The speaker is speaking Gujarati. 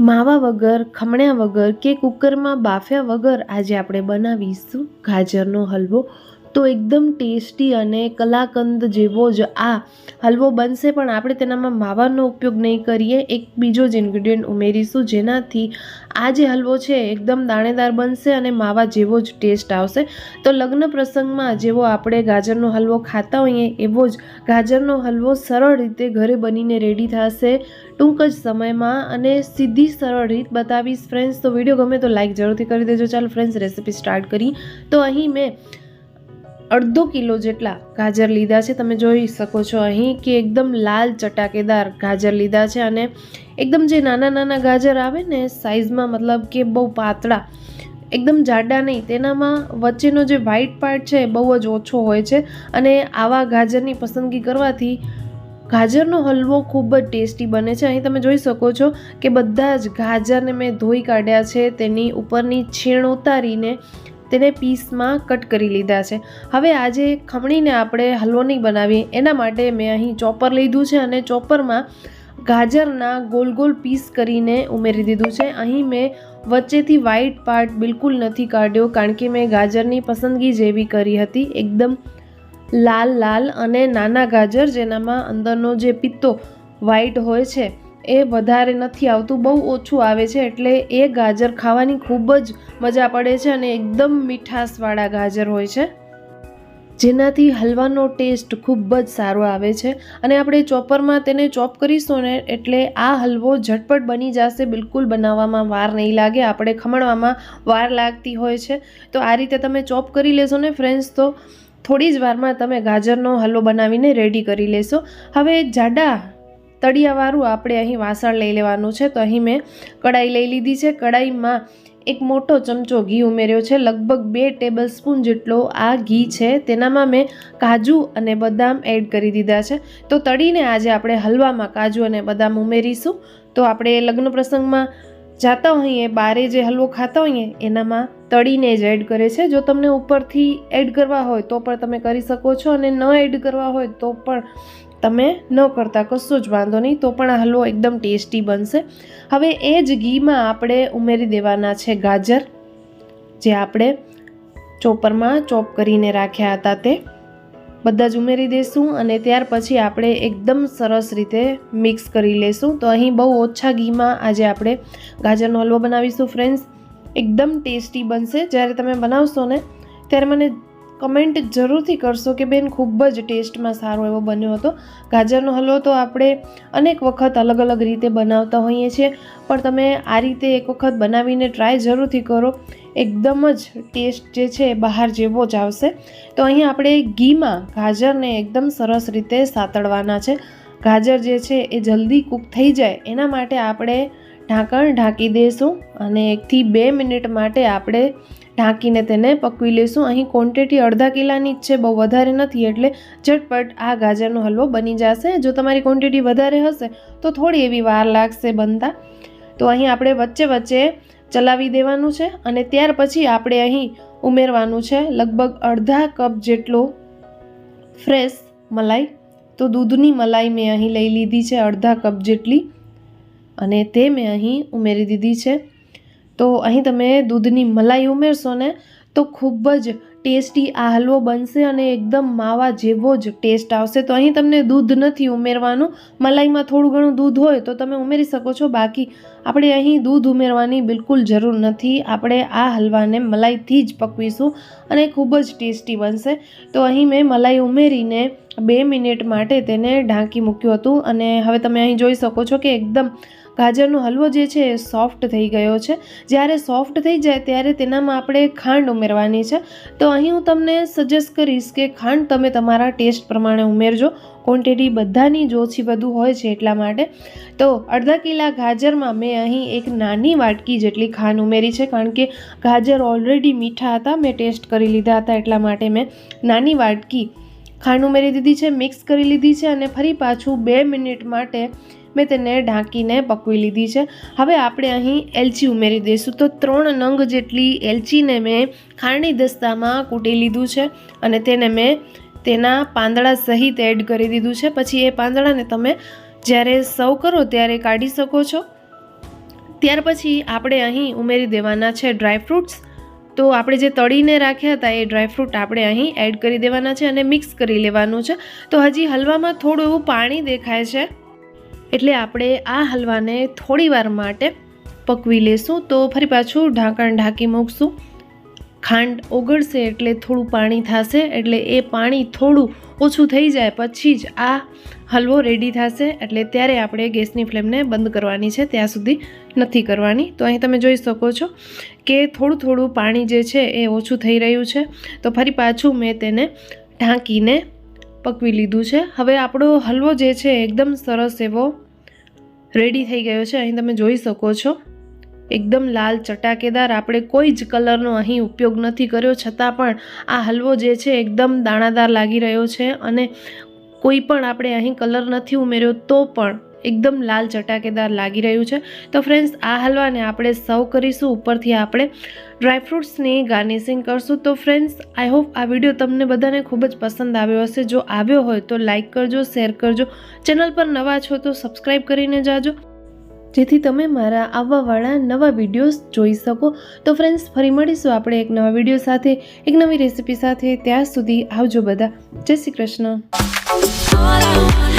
માવા વગર ખમણ્યા વગર કે કુકરમાં બાફ્યા વગર આજે આપણે બનાવીશું ગાજરનો હલવો તો એકદમ ટેસ્ટી અને કલાકંદ જેવો જ આ હલવો બનશે. પણ આપણે તેનામાં માવાનો ઉપયોગ નહીં કરીએ. એક બીજો જ ઇન્ગ્રીડિયન્ટ ઉમેરીશું. જેનાથી આ જે હલવો છે એકદમ દાણેદાર બનશે અને માવા જેવો જ ટેસ્ટ આવશે. તો લગ્ન પ્રસંગમાં જેવો આપણે ગાજરનો હલવો ખાતા હોઈએ, એવો જ ગાજરનો હલવો સરળ રીતે ઘરે બનીને રેડી થશે. ટૂંક જ સમયમાં અને સીધી સરળ રીત બતાવીશ. ફ્રેન્ડ્સ તો વીડિયો ગમે તો લાઈક જરૂરથી કરી દેજો. ચાલો ફ્રેન્ડ્સ રેસીપી સ્ટાર્ટ કરી તો અહીં મેં અડધો કિલો જેટલા ગાજર લીધા છે. તમે જોઈ શકો છો અહીં કે એકદમ લાલ ચટાકેદાર ગાજર લીધા છે અને એકદમ જે નાના નાના ગાજર આવે ને સાઇઝમાં મતલબ કે બહુ પાતળા, એકદમ જાડા નહીં, તેનામાં વચ્ચેનો જે વ્હાઇટ પાર્ટ છે એ બહુ જ ઓછો હોય છે અને આવા ગાજરની પસંદગી કરવાથી ગાજરનો હલવો ખૂબ જ ટેસ્ટી બને છે. અહીં તમે જોઈ શકો છો કે બધા જ ગાજરને મેં ધોઈ કાઢ્યા છે. તેની ઉપરની છીણ ઉતારીને તેને પીસમાં કટ કરી લીધા છે. હવે આજે ખમણીને આપણે હલવો નહીં બનાવીએ. એના માટે મેં અહીં ચોપર લીધું છે અને ચોપરમાં ગાજરના ગોલ ગોલ પીસ કરીને ઉમેરી દીધું છે. અહીં મેં વચ્ચેથી વાઈટ પાર્ટ બિલકુલ નથી કાઢ્યો કારણ કે મેં ગાજરની પસંદગી જેવી કરી હતી. એકદમ લાલ લાલ અને નાના ગાજર જેનામાં અંદરનો જે પિત્તો વાઈટ હોય છે એ વધારે નથી આવતું, બહુ ઓછું આવે છે, એટલે એ ગાજર ખાવાની ખૂબ જ મજા પડે છે અને એકદમ મીઠાશવાળા ગાજર હોય છે. જેનાથી હલવાનો ટેસ્ટ ખૂબ જ સારો આવે છે અને આપણે ચોપરમાં તેને ચોપ કરીશું ને એટલે આ હલવો ઝટપટ બની જશે, બિલકુલ બનાવવામાં વાર નહીં લાગે, આપણે ખમણવામાં વાર લાગતી હોય છે. તો આ રીતે તમે ચોપ કરી લેશો ને ફ્રેન્ડ્સ, તો થોડી જ વારમાં તમે ગાજરનો હલવો બનાવીને રેડી કરી લેશો. હવે જાડા તળિયાવાળું આપણે અહીં વાસણ લઈ લેવાનું છે. તો અહીં મેં કડાઈ લઈ લીધી છે. કડાઈમાં એક મોટો ચમચો ઘી ઉમેર્યો છે. લગભગ બે ટેબલ સ્પૂન જેટલો આ ઘી છે. તેનામાં મેં કાજુ અને બદામ એડ કરી દીધા છે. તો તળીને આજે આપણે હલવામાં કાજુ અને બદામ ઉમેરીશું. તો આપણે લગ્ન પ્રસંગમાં જાતા હોઈએ, બારે જે હલવો ખાતા હોઈએ, એનામાં તળીને જ એડ કરે છે. જો તમને ઉપરથી એડ કરવા હોય તો પણ તમે કરી શકો છો અને ન એડ કરવા હોય તો પણ તમે ન કરતા કશું જ વાંધો નહીં, તો પણ હલવો એકદમ ટેસ્ટી બનશે. હવે એ જ ઘીમાં આપણે ઉમેરી દેવાના છે ગાજર, જે આપણે ચોપરમાં ચોપ કરીને રાખ્યા હતા તે. બધા જ ઉમેરી દઈશું અને ત્યાર પછી આપણે એકદમ સરસ રીતે મિક્સ કરી લઈશું તો અહીં બહુ ઓછા ઘીમાં આજે આપણે ગાજરનો હલવો બનાવીશું ફ્રેન્ડ્સ એકદમ ટેસ્ટી બનશે. જ્યારે તમે બનાવશો ને, ત્યારે મને કમેન્ટ જરૂરથી કરશો કે બેન, ખૂબ જ ટેસ્ટમાં સારો એવો બન્યો હતો. ગાજરનો હલવો તો આપણે અનેક વખત અલગ અલગ રીતે બનાવતા હોઈએ છીએ, પણ તમે આ રીતે એક વખત બનાવીને ટ્રાય જરૂરથી કરો. એકદમ જ ટેસ્ટ જે છે એ બહાર જેવો જ આવશે. તો અહીં આપણે ઘીમાં ગાજરને એકદમ સરસ રીતે સાતળવાના છે. ગાજર જે છે એ જલ્દી કૂક થઈ જાય, એના માટે આપણે ઢાંકણ ઢાંકી દઈશું અને એકથી બે મિનિટ માટે આપણે ઢાંકીને તેને પકવી લઈશું અહીં ક્વોન્ટિટી અડધા કિલાની જ છે, બહુ વધારે નથી, એટલે ઝટપટ આ ગાજરનો હલવો બની જશે. જો તમારી ક્વોન્ટિટી વધારે હશે, તો થોડી એવી વાર લાગશે બનતા. તો અહીં આપણે વચ્ચે વચ્ચે ચલાવી દેવાનું છે અને ત્યાર પછી આપણે અહીં ઉમેરવાનું છે લગભગ અડધા કપ જેટલો ફ્રેશ મલાઈ. તો દૂધની મલાઈ મેં અહીં લઈ લીધી છે અડધા કપ જેટલી. અને તે મેં અહીં ઉમેરી દીધી છે. તો અહીં તમે દૂધની મલાઈ ઉમેરશો ને, તો ખૂબ જ ટેસ્ટી આ હલવો બનશે અને એકદમ માવા જેવો જ ટેસ્ટ આવશે. તો અહીં તમને દૂધ નથી ઉમેરવાનું. મલાઈમાં થોડું ઘણું દૂધ હોય તો તમે ઉમેરી શકો છો. બાકી આપણે અહીં દૂધ ઉમેરવાની બિલકુલ જરૂર નથી. આપણે આ હલવાને મલાઈથી જ પકવીશું અને ખૂબ જ ટેસ્ટી બનશે. તો અહીં મેં મલાઈ ઉમેરીને બે મિનિટ માટે તેને ઢાંકી મૂક્યું હતું અને હવે તમે અહીં જોઈ શકો છો કે એકદમ ગાજરનો હલવો જે છે એ સોફ્ટ થઈ ગયો છે. જ્યારે સોફ્ટ થઈ જાય ત્યારે તેનામાં આપણે ખાંડ ઉમેરવાની છે. તો અહીં હું તમને સજેસ્ટ કરીશ કે ખાંડ તમે તમારા ટેસ્ટ પ્રમાણે ઉમેરજો. ક્વોન્ટિટી બધાની જ ઓછી વધુ હોય છે એટલા માટે. તો અડધા કિલા ગાજરમાં મેં અહીં એક નાની વાટકી જેટલી ખાંડ ઉમેરી છે. કારણ કે ગાજર ઓલરેડી મીઠા હતા, મેં ટેસ્ટ કરી લીધા હતા એટલા માટે મેં નાની વાટકી ખાંડ ઉમેરી દીધી છે મિક્સ કરી લીધી છે અને ફરી પાછું બે મિનિટ માટે મેં તેને ઢાંકીને પકવી લીધી છે. હવે આપણે અહીં એલચી ઉમેરી દઈશું. તો ત્રણ નંગ જેટલી એલચીને મેં ખાંડની દસ્તામાં કૂટી લીધું છે અને તેને મેં તેના પાંદડા સહિત એડ કરી દીધું છે. પછી એ પાંદડાને તમે જ્યારે સર્વ કરો ત્યારે કાઢી શકો છો. ત્યાર પછી આપણે અહીં ઉમેરી દેવાના છે ડ્રાયફ્રૂટ્સ તો આપણે જે તળીને રાખ્યા હતા એ ડ્રાયફ્રૂટ આપણે અહીં એડ કરી દેવાના છે અને મિક્સ કરી લેવાનું છે. તો હજી હલવામાં થોડું એવું પાણી દેખાય છે. એટલે આપણે આ હલવાને થોડી વાર માટે પકવી લેશું. તો ફરી પાછું ઢાંકણ ઢાંકી મૂકશું. ખાંડ ઓગળશે એટલે થોડું પાણી થશે, એટલે એ પાણી થોડું ઓછું થઈ જાય પછી જ આ હલવો રેડી થશે. એટલે ત્યારે આપણે ગેસની ફ્લેમને બંધ કરવાની છે, ત્યાં સુધી નથી કરવાની. તો અહીં તમે જોઈ શકો છો કે થોડું થોડું પાણી જે છે એ ઓછું થઈ રહ્યું છે. તો ફરી પાછું મેં તેને ઢાંકીને પકવી લીધું છે. હવે આપણો હલવો જે છે એકદમ સરસ એવો રેડી થઈ ગયો છે. અહીં તમે જોઈ શકો છો. એકદમ લાલ ચટાકેદાર. આપણે કોઈ જ કલરનો અહીં ઉપયોગ નથી કર્યો. છતાં પણ આ હલવો જે છે એકદમ દાણાદાર લાગી રહ્યો છે અને કોઈ પણ આપણે અહીં કલર નથી ઉમેર્યો તો પણ એકદમ લાલ ચટાકેદાર લાગી રહ્યું છે. તો ફ્રેન્ડ્સ આ હલવાને આપણે સર્વ કરીશું. ઉપરથી આપણે ડ્રાયફ્રૂટ્સની ગાર્નિશિંગ કરશું. તો ફ્રેન્ડ્સ આઈ હોપ આ વીડિયો તમને બધાને ખૂબ જ પસંદ આવ્યો હશે. જો આવ્યો હોય તો લાઇક કરજો શેર કરજો. ચેનલ પર નવા છો તો સબસ્ક્રાઈબ કરીને જાજો. જેથી તમે મારા આવવાવાળા નવા વિડીયોઝ જોઈ શકો. તો ફ્રેન્ડ્સ ફરી મળીશું આપણે એક નવા વીડિયો સાથે, એક નવી રેસિપી સાથે. ત્યાં સુધી આવજો બધા. જય શ્રી કૃષ્ણ.